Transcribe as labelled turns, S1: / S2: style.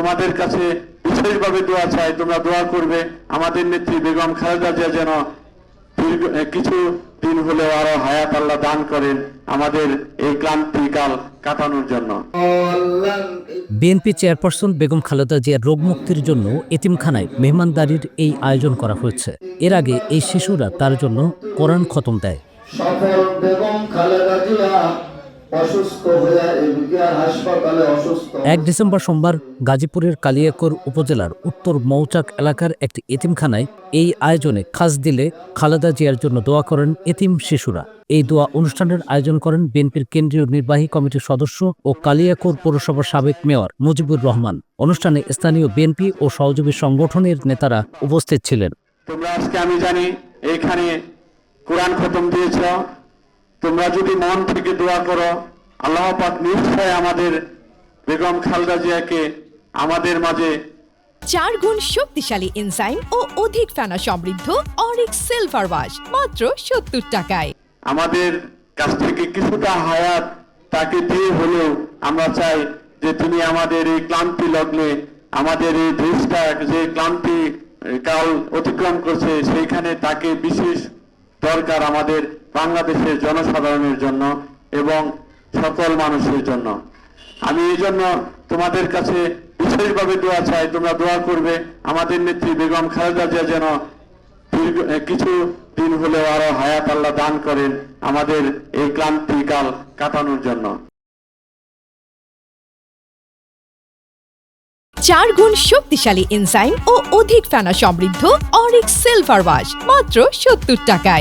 S1: তোমাদের কাছে বিশেষভাবে দোয়া চাই তোমরা দোয়া করবে। আমাদের নেত্রী বেগম খালেদা জিয়া যেন কিছু দিন হলেও আরও হায়াত আল্লাহ দান করেন আমাদের এই ক্লান্তিকাল কাটানোর জন্য।
S2: বিএনপি চেয়ারপারসন বেগম খালেদা জিয়ার রোগ মুক্তির জন্য এতিমখানায় মেহমানদারির এই আয়োজন করা হয়েছে। এর আগে এই শিশুরা তার জন্য কোরআন খতম দেয়।
S3: সফল বেগম খালেদা জিয়া হয়ে
S2: এক ডিসেম্বর সোমবার গাজীপুরের কালিয়াকোর উপজেলার উত্তর মৌচাক এলাকার একটি এতিমখানায় এই আয়োজনে খাস দিলে খালেদা জিয়ার জন্য দোয়া করেন এতিম শিশুরা। এই দোয়া অনুষ্ঠানের আয়োজন করেন বিএনপির কেন্দ্রীয় নির্বাহী কমিটির সদস্য ও কালিয়াকোর পৌরসভার সাবেক মেয়র মুজিবুর রহমান। অনুষ্ঠানে স্থানীয় বিএনপি ও সহযোগী সংগঠনের নেতারা উপস্থিত ছিলেন।
S1: তোমরা আজকে আমি জানি এখানে কোরআন খতম দিয়েছ তোমরা যদি মন থেকে দোয়া করো আল্লাহ পাক নিশ্চয় আমাদের বেগম খালদা জিয়াকে আমাদের মাঝে
S4: চার গুণ শক্তিশালী এনজাইম ও অধিক ফেনা সমৃদ্ধ অরিক সিলভার ওয়াশ মাত্র সত্তর টাকায়।
S1: আমাদের কাছ থেকে কিছুটা হায়াত তাকে দিয়ে হলেও আমরা চাই যে তিনি আমাদের এই ক্লান্তি লগ্নে আমাদের এই দেশটা যে ক্লান্তি কাল অতিক্রম করছে সেইখানে তাকে বিশেষ দরকার আমাদের বাংলাদেশের জনসাধারণের জন্য এবং সকল মানুষের জন্য। আমি এই জন্য তোমাদের কাছে বিশেষভাবে দোয়া চাই, তোমরা দোয়া করবে। আমাদের নেত্রী বেগম খালেদা জিয়া যেন কিছু দিন হলেও আরও হায়াত আল্লাহ দান করেন আমাদের এই ক্লান্তিকাল কাটানোর জন্য।
S4: চার গুণ শক্তিশালী এনজাইম ও অধিক ফেনা সমৃদ্ধ অরিক সিলভার ওয়াশ, মাত্র সত্তর টাকায়।